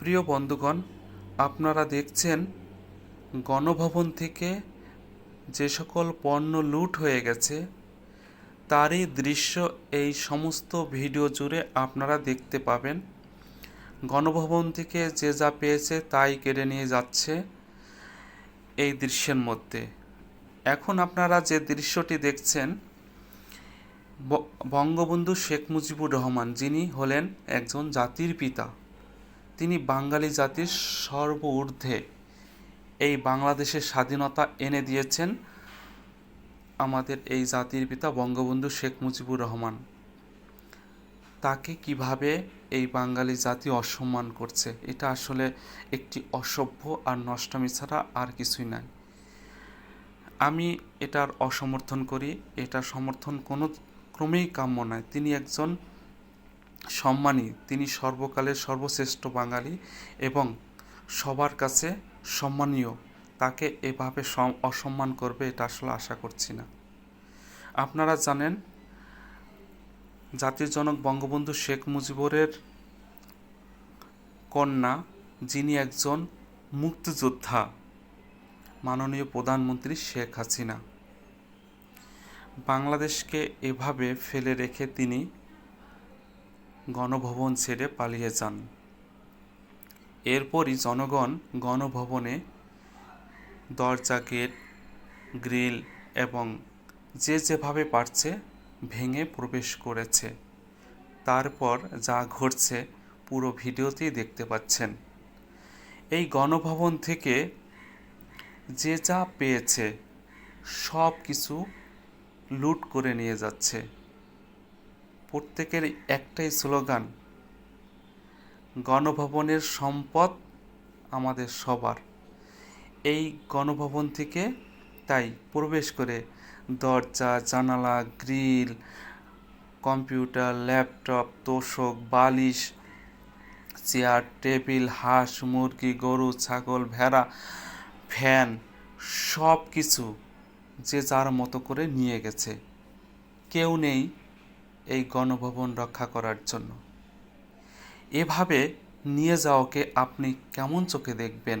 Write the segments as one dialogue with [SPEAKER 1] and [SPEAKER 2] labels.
[SPEAKER 1] প্রিয় বন্ধুগণ, আপনারা দেখছেন গণভবন থেকে যে সকল পণ্য লুট হয়ে গেছে, তারই দৃশ্য এই সমস্ত ভিডিও জুড়ে আপনারা দেখতে পাবেন। গণভবন থেকে যে যা পেয়েছে তাই কেড়ে নিয়ে যাচ্ছে এই দৃশ্যের মধ্যে। এখন আপনারা যে দৃশ্যটি দেখছেন বঙ্গবন্ধু শেখ মুজিবুর রহমান, যিনি হলেন একজন জাতির পিতা। তিনি বাঙালি জাতির সর্ব ঊর্ধ্বে এই বাংলাদেশের স্বাধীনতা এনে দিয়েছেন আমাদের এই জাতির পিতা বঙ্গবন্ধু শেখ মুজিবুর রহমান। তাকে কীভাবে এই বাঙালি জাতি অসম্মান করছে, এটা আসলে একটি অসভ্য আর নষ্টামি ছাড়া আর কিছুই নাই। আমি এটার অসমর্থন করি, এটা সমর্থন কোনো ক্রমেই কাম্য নয়। তিনি একজন সম্মানী, তিনি সর্বকালের সর্বশ্রেষ্ঠ বাঙালি এবং সবার কাছে সম্মানীয়। তাকে এভাবে সম- অসম্মান করবে এটা আসলে আশা করছি না। আপনারা জানেন, জাতির জনক বঙ্গবন্ধু শেখ মুজিবুরের কন্যা, যিনি একজন মুক্তিযোদ্ধা, মাননীয় প্রধানমন্ত্রী শেখ হাসিনা। বাংলাদেশকে এভাবে ফেলে রেখে তিনি গণভবন ছেড়ে পালিয়ে যান। এরপরই জনগণ গণভবনে দরজা, গেট, গ্রিল এবং যে যেভাবে পারছে ভেঙে প্রবেশ করেছে। তারপর যা ঘটছে পুরো ভিডিওতেই দেখতে পাচ্ছেন। এই গণভবন থেকে যে যা পেয়েছে সব কিছু লুট করে নিয়ে যাচ্ছে। প্রত্যেকের একটাই স্লোগান, গণভবনের সম্পদ আমাদের সবার। এই গণভবন থেকে তাই প্রবেশ করে দরজা, জানালা, গ্রিল, কম্পিউটার, ল্যাপটপ, তোষক, বালিশ, চেয়ার, টেবিল, হাঁস, মুরগি, গরু, ছাগল, ভেড়া, ফ্যান সব কিছু যে যার মতো করে নিয়ে গেছে। কেউ নেই এই গণভবন রক্ষা করার জন্য। এভাবে নিয়ে যাওয়াকে আপনি কেমন চোখে দেখবেন?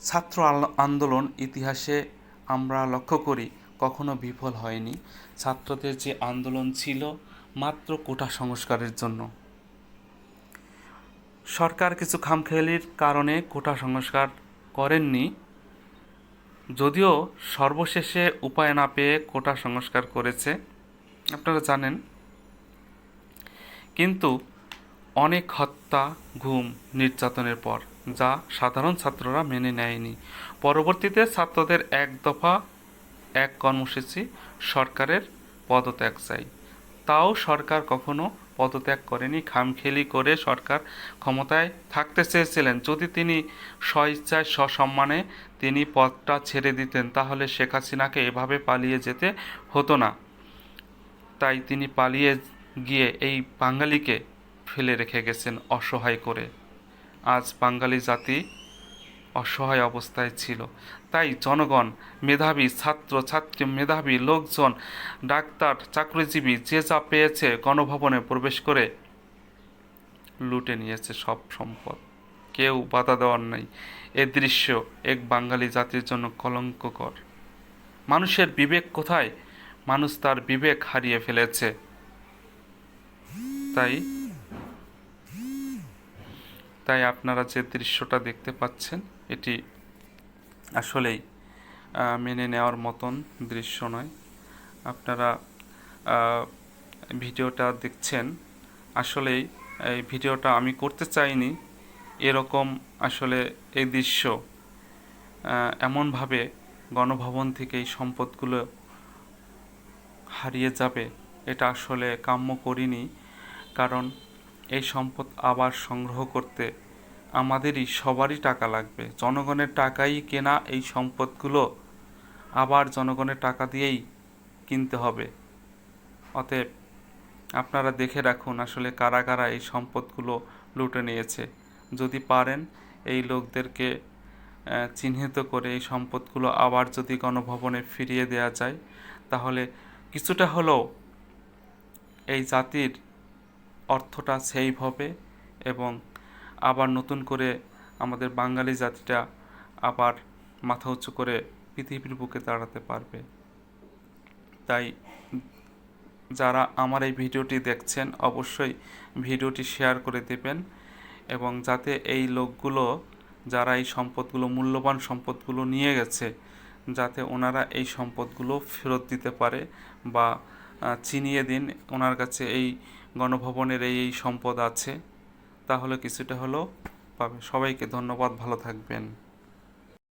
[SPEAKER 1] ছাত্র আন্দোলন ইতিহাসে আমরা লক্ষ্য করি, কখনো বিফল হয়নি। ছাত্রদের যে আন্দোলন ছিল মাত্র কোটা সংস্কারের জন্য। সরকার কিছু খামখেয়ালির কারণে কোটা সংস্কার করেননি। যদিও সর্বশেষে উপায় না পেয়ে কোটা সংস্কার করেছে। আপনারা জানেন। কিন্তু অনেক হত্যা ঘুম নির্যাতনের পর যা সাধারণ ছাত্ররা মেনে নেয়নি। পরবর্তীতে ছাত্রদের এক দফা এক কর্মসূচি সরকারের পদত্যাগ চাই। তাও সরকার কখনো পদত্যাগ করেনি। খামখেলি করে সরকার ক্ষমতায় থাকতে চেয়েছিলেন। যদি তিনি স্বইচ্ছায় সসম্মানে তিনি পদটা ছেড়ে দিতেন, তাহলে শেখ হাসিনাকে এভাবে পালিয়ে যেতে হতো না। তাই তিনি পালিয়ে গিয়ে এই বাঙালিকে ফেলে রেখে গেছেন অসহায় করে। আজ বাঙালি জাতি অসহায় অবস্থায় ছিল। তাই জনগণ, মেধাবী, ছাত্র, ছাত্রী, মেধাবী লোকজন, ডাক্তার, চাকরিজীবী, যে যা পেয়েছে গণভবনে প্রবেশ করে লুটে নিয়েছে সব সম্পদ। কেউ বাধা দেওয়ার নাই। এ দৃশ্য এক বাঙালি জাতির জন্য কলঙ্ককর। মানুষের বিবেক কোথায়? মানুষ তার বিবেক হারিয়ে ফেলেছে। তাই তাই আপনারা যে দৃশ্যটা দেখতে পাচ্ছেন, এটি আসলেই মেনে নেওয়ার মতন দৃশ্য নয়। আপনারা ভিডিওটা দেখছেন, আসলেই এই ভিডিওটা আমি করতে চাইনি, এরকম আসলে এই দৃশ্য এমনভাবে গণভবন থেকে এই সম্পদগুলো হারিয়ে যাবে, এটা আসলে কাম্য করিনি। কারণ এই সম্পদ আবার সংগ্রহ করতে আমাদেরই সবারই টাকা লাগবে। জনগণের টাকাই কেনা এই সম্পদগুলো আবার জনগণের টাকা দিয়েই কিনতে হবে। অতএব আপনারা দেখে রাখুন আসলে কারা কারা এই সম্পদগুলো লুটে নিয়েছে। যদি পারেন এই লোকদেরকে চিহ্নিত করে এই সম্পদগুলো আবার যদি গণভবনে ফিরিয়ে দেওয়া যায়, তাহলে কিছুটা হলেও এই জাতির অর্থটা সেভ হবে এবং আবার নতুন করে আমাদের বাঙালি জাতিটা আবার মাথা উঁচু করে পৃথিবীর বুকে দাঁড়াতে পারবে। তাই যারা আমার এই ভিডিওটি দেখছেন, অবশ্যই ভিডিওটি শেয়ার করে দেবেন এবং যাতে এই লোকগুলো, যারা এই সম্পদগুলো, মূল্যবান সম্পদগুলো নিয়ে গেছে যাতে ওনারা এই সম্পদগুলো ফেরত দিতে পারে বা চিনিয়ে দিন। ওনার কাছে এই গণভবনের এই এই সম্পদ আছে। তাহলে কিছুটা হলেও পাবে। সবাইকে ধন্যবাদ। ভালো থাকবেন।